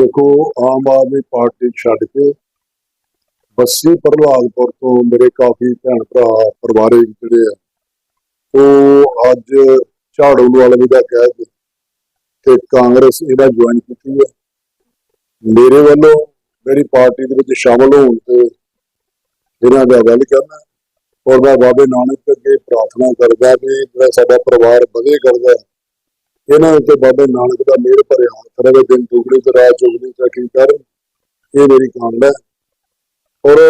ਦੇਖੋ, ਆਮ ਆਦਮੀ ਪਾਰਟੀ ਛੱਡ ਕੇ ਬੱਸੀ ਪ੍ਰਹਲਾਦਪੁਰ ਤੋਂ ਮੇਰੇ ਕਾਫੀ ਭੈਣ ਭਰਾ ਪਰਿਵਾਰਿਕ ਜਿਹੜੇ ਆ, ਉਹ ਅੱਜ ਝਾੜੂ ਵਾਲੇ ਦਾ ਕਹਿ ਕੇ ਤੇ ਕਾਂਗਰਸ ਇਹਦਾ ਜੁਆਇਨ ਕੀਤੀ ਹੈ ਮੇਰੇ ਵੱਲੋਂ ਮੇਰੀ ਪਾਰਟੀ ਦੇ ਵਿੱਚ ਸ਼ਾਮਲ ਹੋਣ ਤੇ ਇਹਨਾਂ ਦਾ ਵੈਲਕਮ ਹੈ ਔਰ ਮੈਂ ਬਾਬੇ ਨਾਨਕ ਅੱਗੇ ਪ੍ਰਾਰਥਨਾ ਕਰਦਾ ਵੀ ਜਿਹੜਾ ਸਾਡਾ ਪਰਿਵਾਰ ਵਧੇ ਕਰਦਾ। ਇਹਨਾਂ ਉੱਤੇ ਬਾਬੇ ਨਾਨਕ ਦਾ ਮਿਹਰ ਭਰਿਆ ਹੱਥ ਰਹੇ ਦਿਨ ਦੁਗਣੀ ਤੇ ਰਾਤ ਚੁਗਣੀ ਤਰੱਕੀ ਕਰਨ। ਇਹ ਮੇਰੀ ਕਾਮਨਾ ਹੈ। ਔਰ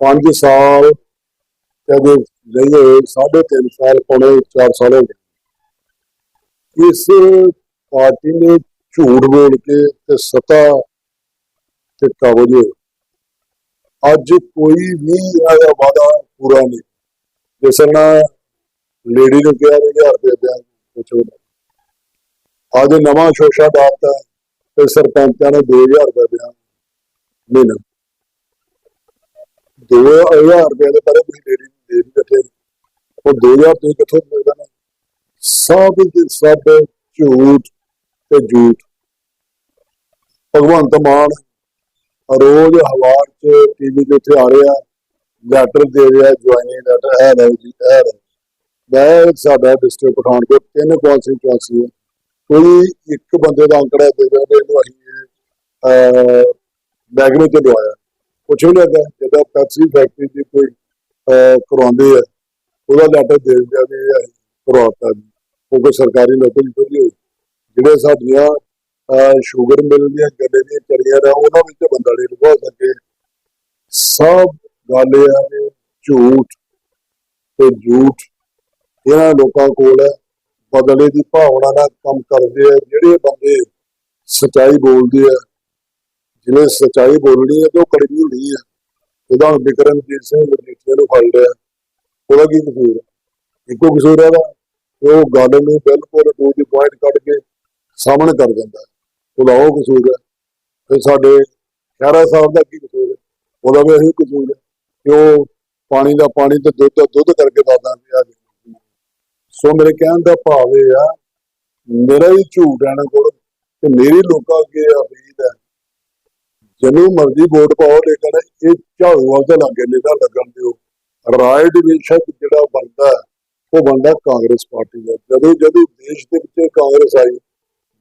5 ਸਾਲ ਕਦੇ ਨਹੀਂ ਹੋਏ, ਸਾਢੇ ਤਿੰਨ ਸਾਲ, ਪੌਣੇ 4 ਸਾਲ ਹੋ ਗਏ। ਇਸ ਪਾਰਟੀ ਨੇ ਝੂਠ ਬੋਲ ਕੇ ਤੇ ਸਤਾ ਤੇ ਕਾਬਜ। ਹੋਏ ਅੱਜ ਕੋਈ ਵੀ ਇਹਨਾਂ ਦਾ ਵਾਦਾ ਪੂਰਾ ਨਹੀਂ। ਜਿਸ ਨਾਲ ਲੇਡੀ ਨੂੰ ਕਿਹਾ ਵੀ ਹਜ਼ਾਰ ਦੇ ਦਿਆਂ ਅੱਜ ਨਵਾਂ ਸ਼ੋਸ਼ਾ ਡਾਲਤਾ ਤੇ ਸਰਪੰਚਾਂ ਨੇ 2000 ਰੁਪਏ ਦਿਆਂ ਮਹੀਨਾ। 2000 ਰੁਪਏ ਦੇ ਪਰ ਤੁਸੀਂ ਲੇਡੀ ਦੇ ਵੀ ਬੈਠੇ ਉਹ 2000 ਤੁਸੀਂ ਕਿੱਥੋਂ ਮਿਲਦਾ ਨਾ ਸਭ ਦੇ, ਸਭ ਝੂਠ ਤੇ ਝੂਠ। ਭਗਵੰਤ ਮਾਨ ਰੋਜ਼ ਹਵਾਰ ਚ ਟੀਵੀ ਦੇ ਉੱਤੇ ਆ ਰਿਹਾ ਲੈਟਰ ਦੇ ਰਿਹਾ ਜੁਆਇਨਿੰਗ ਲੈਟਰ ਹੈ ਲਓ ਜੀ ਹੈ ਲਓ ਮੈਂ ਸਾਡਾ ਡਿਸਟ੍ਰਿਕਟ ਪਠਾਨਕੋਟ, ਤਿੰਨ ਕੌਂਸਟੀਚੁਐਂਸੀ ਹੈ ਕੋਈ ਇੱਕ ਬੰਦੇ ਦਾ ਅੰਕੜਾ ਦੇ ਦਿੰਦੇ ਇਹਨੂੰ ਅਸੀਂ ਮੈਗਨੇ ਤੇ ਲਵਾਇਆ। ਕੁਛ ਵੀ ਲੱਗਾ ਜਦੋਂ ਪੈਪਸੀ ਫੈਕਟਰੀ ਦੀ ਕੋਈ ਕਰਵਾਉਂਦੇ ਆ, ਉਹਦਾ ਲੈਟਰ ਦੇ ਦਿੰਦੇ ਆ ਵੀ ਕਰਵਾਤਾ ਉਹ ਕੋਈ ਸਰਕਾਰੀ ਨੌਕਰੀ ਥੋੜੀ ਹੋਈ ਜਿਹੜੇ ਸਾਡੀਆਂ ਸ਼ੂਗਰ ਮਿਲ ਦੀਆਂ ਗੱਲੇ ਦੀਆਂ ਕਰੀਆਂ ਨੇ, ਉਹਨਾਂ ਵਿੱਚ ਬੰਦਾ ਨਹੀਂ ਲਗਾ ਸਕੇ ਸਭ ਗੱਲ ਇਹ ਆ ਝੂਠ ਤੇ ਝੂਠ ਇਹਨਾਂ ਲੋਕਾਂ ਕੋਲ ਬਦਲੇ ਦੀ ਭਾਵਨਾ ਨਾਲ ਕੰਮ ਕਰਦੇ ਆ। ਜਿਹੜੇ ਬੰਦੇ ਸਚਾਈ ਬੋਲਦੇ ਆ, ਜਿਹਨੇ ਸਚਾਈ ਬੋਲਣੀ ਹੈ ਤੇ ਉਹ ਕੜਵੀ ਹੁੰਦੀ ਹੈ ਉਹਦਾ ਹੁਣ ਬਿਕਰਮਜੀਤ ਸਿੰਘ ਮਜੀਠੀਆ ਨੂੰ ਫੜ ਲਿਆ। ਉਹਦਾ ਕੀ ਕਸੂਰ ਹੈ ਇੱਕੋ ਕਸੂਰ ਹੈ ਉਹਦਾ। ਉਹ ਗੱਲ ਨੂੰ ਬਿਲਕੁਲ ਟੂ ਦੀ ਪੁਆਇੰਟ ਕੱਢ ਕੇ ਸਾਹਮਣੇ ਕਰ ਦਿੰਦਾ। ਉਹਦਾ ਉਹ ਕਸੂਰ ਹੈ ਤੇ ਸਾਡੇ ਖਹਿਰਾ ਸਾਹਿਬ ਦਾ ਕੀ ਕਸੂਰ ਹੈ ਉਹਦਾ ਵੀ ਇਹੀ ਕਸੂਰ ਹੈ ਕਿ ਉਹ ਪਾਣੀ ਦਾ ਪਾਣੀ ਤੇ ਦੁੱਧ ਦਾ ਦੁੱਧ ਕਰਕੇ ਦੱਸਦਾ ਵੀ ਆ ਸੋ ਮੇਰੇ ਕਹਿਣ ਦਾ ਭਾਵ ਇਹ ਆ, ਮੇਰਾ ਹੀ ਝੂਠ ਹੈ ਨਾ ਕੋਲ ਤੇ ਮੇਰੀ ਲੋਕਾਂ ਅੱਗੇ ਉਮੀਦ ਹੈ। ਜਿਹਨੂੰ ਮਰਜ਼ੀ ਵੋਟ ਪਾਓ, ਲੇਕਿਨ ਇਹ ਝਾੜੂ ਵਾਲ ਲੱਗੇ ਨੇ ਤਾਂ ਲੱਗਣ ਦਿਓ। ਰਾਏ ਡਿਵੀਜ਼ਨ ਜਿਹੜਾ ਬਣਦਾ, ਉਹ ਬਣਦਾ ਕਾਂਗਰਸ ਪਾਰਟੀ ਦਾ। ਜਦੋਂ ਜਦੋਂ ਦੇਸ਼ ਦੇ ਵਿੱਚ ਕਾਂਗਰਸ ਆਈ,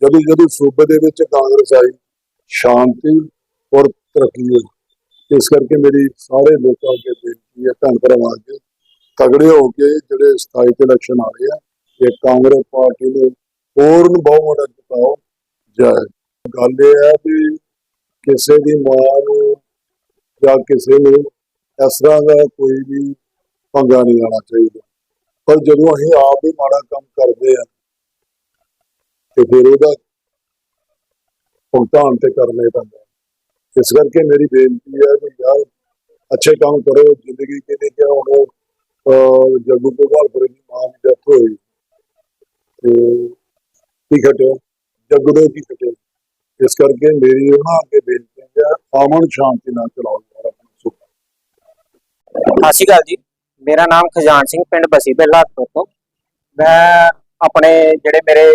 ਜਦੋਂ ਜਦੋਂ ਸੂਬੇ ਦੇ ਵਿੱਚ ਕਾਂਗਰਸ ਆਈ, ਸ਼ਾਂਤੀ ਔਰ ਤਰੱਕੀ ਹੋਈ। ਇਸ ਕਰਕੇ ਮੇਰੀ ਸਾਰੇ ਲੋਕਾਂ ਅੱਗੇ ਬੇਨਤੀ ਹੈ ਧੰਨਵਾਦ ਭਰਾਵਾਂ ਅੱਗੇ ਤਗੜੇ ਹੋ ਕੇ ਜਿਹੜੇ 27 ਤੇ ਇਲੈਕਸ਼ਨ ਆ ਰਹੇ ਆ ਇਹ ਕਾਂਗਰਸ ਪਾਰਟੀ ਨੂੰ ਹੋਰ ਨੂੰ ਜਿਤਾਓ ਜਾਏ ਗੱਲ ਇਹ ਹੈ ਵੀ ਕਿਸੇ ਦੀ ਮਾਂ ਨੂੰ ਜਾਂ ਕਿਸੇ ਨੂੰ ਇਸ ਤਰ੍ਹਾਂ ਦਾ ਕੋਈ ਵੀ ਪੰਗਾ ਨਹੀਂ ਆਉਣਾ ਚਾਹੀਦਾ। ਪਰ ਜਦੋਂ ਅਸੀਂ ਆਪ ਹੀ ਮਾੜਾ ਕੰਮ ਕਰਦੇ ਆ, ਤੇ ਫਿਰ ਉਹਦਾ ਭੁਗਤਾਨ ਤੇ ਕਰਨੇ ਪੈਂਦਾ ਇਸ ਕਰਕੇ ਮੇਰੀ ਬੇਨਤੀ ਹੈ ਵੀ ਯਾਰ, ਅੱਛੇ ਕੰਮ ਕਰੋ, ਜ਼ਿੰਦਗੀ ਕੇ ਲਈ ਹੁਣ ਜੱਗੂ ਗੋਪਾਲਪੁਰ ਦੀ ਮਾਂ ਦੀ ਡੈਥ ਹੋਈ। ਤੇ ਕੀ ਘਟਿਆ ਜੱਗੂ ਦੇ ਕੀ ਘਟਿਆ ਇਸ ਕਰਕੇ ਮੇਰੀ ਉਹਨਾਂ ਅੱਗੇ ਬੇਨਤੀ ਹੈ ਆਮਨ ਸ਼ਾਂਤੀ ਨਾਲ ਚਲਾਓ ਯਾਰ ਆਪਣਾ ਸੁੱਖ। ਸਤਿ ਸ਼੍ਰੀ ਜੀ। ਮੇਰਾ ਨਾਮ ਖਜਾਨ ਸਿੰਘ, ਪਿੰਡ ਬਸੀ ਬੇਲਾਦਪੁਰ ਤੋਂ। ਮੈਂ ਆਪਣੇ ਜਿਹੜੇ ਮੇਰੇ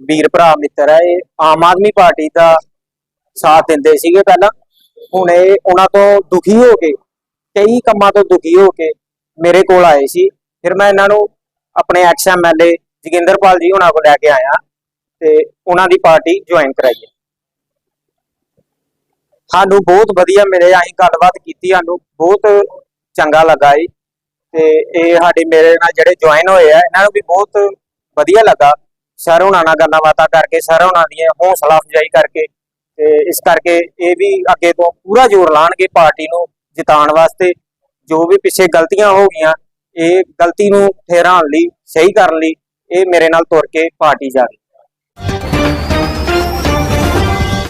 ਵੀਰ ਭਰਾ ਮਿੱਤਰ ਹੈ ਇਹ ਆਮ ਆਦਮੀ ਪਾਰਟੀ ਦਾ ਸਾਥ ਦਿੰਦੇ ਸੀਗੇ ਪਹਿਲਾਂ। ਹੁਣ ਇਹ ਉਹਨਾਂ ਤੋਂ ਦੁਖੀ ਹੋ ਕੇ, ਕਈ ਕੰਮਾਂ ਤੋਂ ਦੁਖੀ ਹੋ ਕੇ ਮੇਰੇ ਕੋਲ ਆਏ ਸੀ। ਫਿਰ ਮੈਂ ਇਹਨਾਂ ਨੂੰ ਆਪਣੇ ਐਕਸ ਐਮਐਲਏ ਜੋਗਿੰਦਰਪਾਲ ਜੀ ਉਹਨਾਂ ਕੋਲ ਲੈ ਕੇ ਆਇਆ ਤੇ ਉਹਨਾਂ ਦੀ ਪਾਰਟੀ ਜੁਆਇਨ ਕਰਾਈ ਹੈ। ਸਾਨੂੰ ਬਹੁਤ ਵਧੀਆ ਮਿਲੇ, ਅਸੀਂ ਗੱਲਬਾਤ ਕੀਤੀ, ਸਾਨੂੰ ਬਹੁਤ ਚੰਗਾ ਲੱਗਾ ਜੀ। ਤੇ ਇਹ ਸਾਡੇ ਮੇਰੇ ਨਾਲ ਜਿਹੜੇ ਜੁਆਇਨ ਹੋਏ ਆ, ਇਹਨਾਂ ਨੂੰ ਵੀ ਬਹੁਤ ਵਧੀਆ ਲੱਗਾ। ਸਰ ਹੁਣਾਂ ਨਾਲ ਗੱਲਾਂ ਬਾਤਾਂ ਕਰਕੇ, ਸਰ ਹੁਣਾਂ ਦੀਆਂ ਹੌਸਲਾ ਅਫਜ਼ਾਈ ਕਰਕੇ ਤੇ ਇਸ ਕਰਕੇ ਇਹ ਵੀ ਅੱਗੇ ਤੋਂ ਪੂਰਾ ਜ਼ੋਰ ਲਾਣਗੇ ਪਾਰਟੀ ਨੂੰ ਜਿਤਾਉਣ ਵਾਸਤੇ। ਜੋ ਵੀ ਪਿੱਛੇ ਗਲਤੀਆਂ ਹੋ ਗਈਆਂ, ਇਹ ਗਲਤੀ ਨੂੰ ਠਹਿਰਾਉਣ ਲਈ, ਸਹੀ ਕਰਨ ਲਈ ਇਹ ਮੇਰੇ ਨਾਲ ਤੁਰ ਕੇ ਪਾਰਟੀ ਜਾ ਰਹੀ